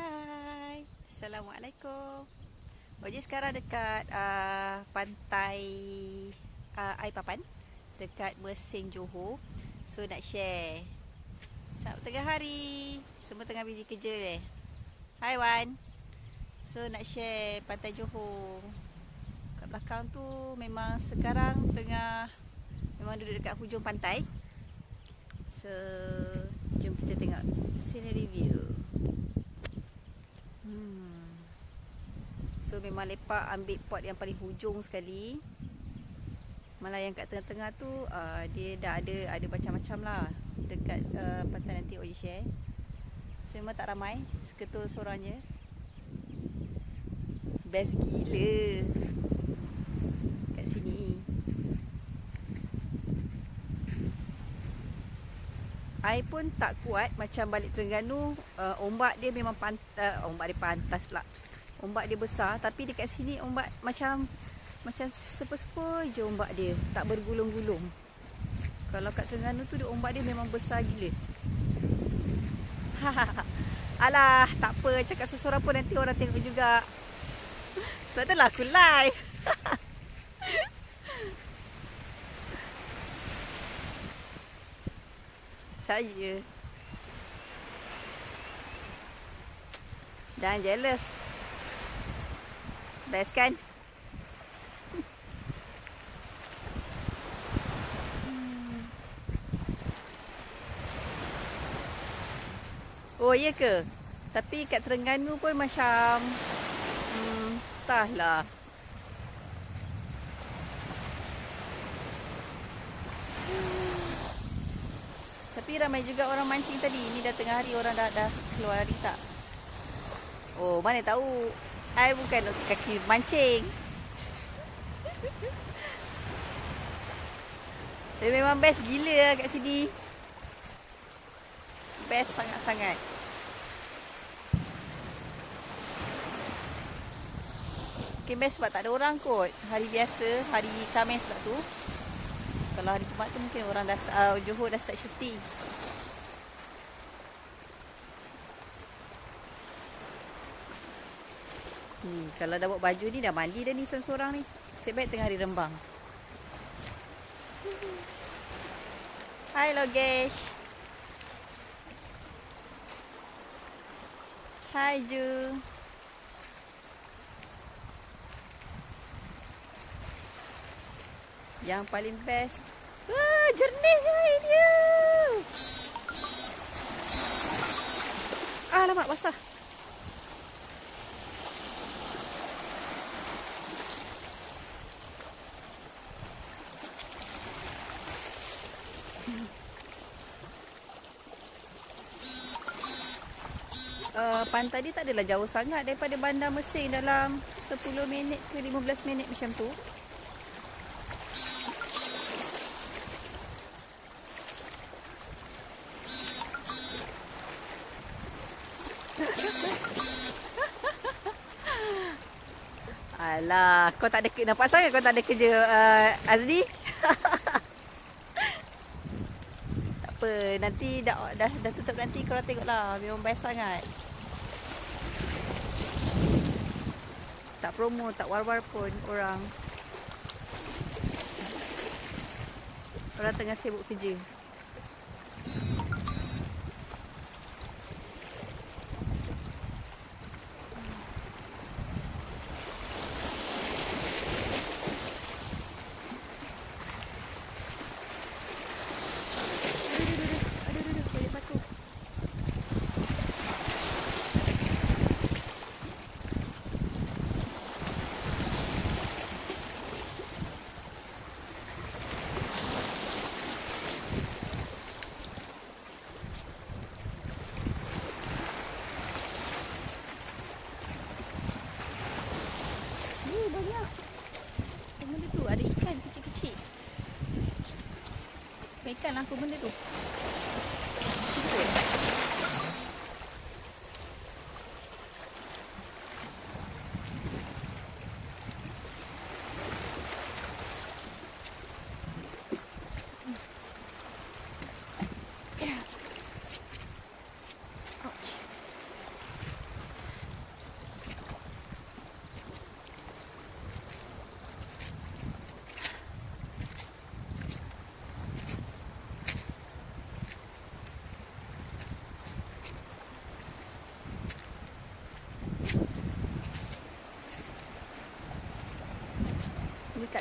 Hai, Assalamualaikum. Oji sekarang dekat uh, pantai uh, Air Papan dekat Mersing Johor. So nak share. Sabtu tengah hari, semua tengah busy kerja eh. Hai Wan. So nak share pantai Johor. Kat belakang tu memang sekarang tengah memang duduk dekat hujung pantai. So jom kita tengok scenery view. Hmm. So memang lepak ambil pot yang paling hujung sekali. Malah yang kat tengah-tengah tu uh, dia dah ada ada macam-macam lah dekat uh, pantai nanti Oji share. So memang tak ramai, seketul seorang je. Best gila. Kat sini. Air pun tak kuat macam balik Terengganu uh, Ombak dia memang pantas uh, Ombak dia pantas pula. Ombak dia besar Tapi dekat sini ombak macam Macam sepa-sepa je ombak dia Tak bergulung-gulung. Kalau kat Terengganu tu ombak dia memang besar gila. Alah tak apa Cakap seseorang pun nanti orang tengok juga. Sebab tu lah aku live saya. Dan jealous. Best kan? Oh iya ke? Tapi kat Terengganu pun macam hmm, Entahlah Tapi ramai juga orang mancing tadi. Ini dah tengah hari orang dah dah keluar hari tak. Oh, mana tahu. I bukan kaki mancing. Dia memang best gila lah kat sini. Best sangat-sangat. Mungkin best sebab tak ada orang kot. Hari biasa, hari Khamis pula tu. Kalau hari Jumaat tu mungkin orang dah uh, Johor dah start syuting. Ni, kalau dah buat baju ni dah mandi dah ni seorang-seorang ni. Baik tengah hari rembang. Hai Logesh. Hai Ju. Yang paling best. Wah, jernihnya air dia. Alamak, basah. Uh, pantai dia tak adalah jauh sangat daripada bandar Mesing dalam 10 minit ke 15 minit macam tu. Alah, kau tak ada nampak sangat kau tak ada kerja uh, Azli. tak apa, nanti dah dah dah tutup nanti kau tengoklah. Memang best sangat. Tak promo, tak war-war pun orang. Orang tengah sibuk kerja. Ikan aku benda tu.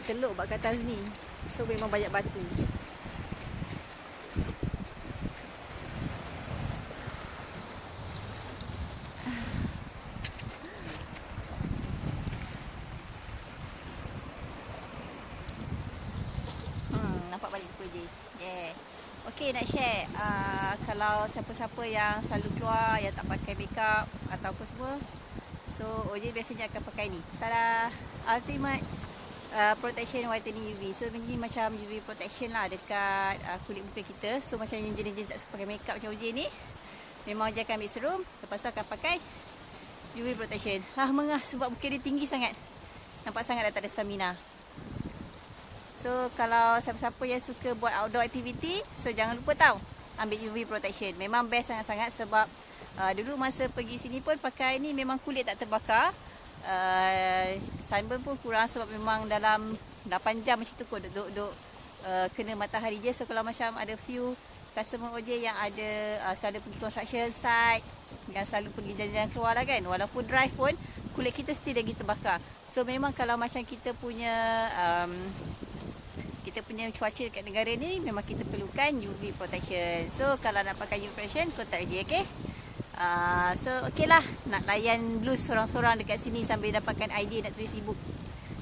Teluk bak kat atas ni. So memang banyak batu. Hmm. Okey nak share uh, kalau siapa-siapa yang selalu keluar yang tak pakai makeup ataupun semua so OJ biasanya akan pakai ni. Tada! Ultimate uh, protection whitening UV. So ini macam UV protection lah dekat uh, kulit muka kita. So macam yang jenis-jenis tak suka pakai makeup macam OJ ni memang OJ akan ambil serum lepas tu akan pakai UV protection. Ah mengah sebab muka dia tinggi sangat. Nampak sangat dah tak ada stamina. So kalau siapa-siapa yang suka buat outdoor activity, so jangan lupa tau ambil UV protection. Memang best sangat-sangat sebab uh, dulu masa pergi sini pun pakai ni memang kulit tak terbakar. Uh, sunburn pun kurang sebab memang dalam 8 jam macam tu kot duduk-duduk uh, kena matahari je. So kalau macam ada few customer OJ yang ada uh, selalu pergi construction site yang selalu pergi jalan-jalan keluar lah kan. Walaupun drive pun kulit kita still lagi terbakar. So memang kalau macam kita punya um, kita punya cuaca dekat negara ni memang kita perlukan UV protection. So kalau nak pakai UV protection contact je okey. Uh, so okey lah nak layan blues sorang-sorang dekat sini sambil dapatkan idea nak tulis ebook.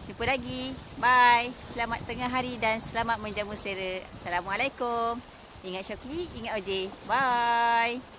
Jumpa lagi. Bye. Selamat tengah hari dan selamat menjamu selera. Assalamualaikum. Ingat Syokli, ingat OJ. Bye.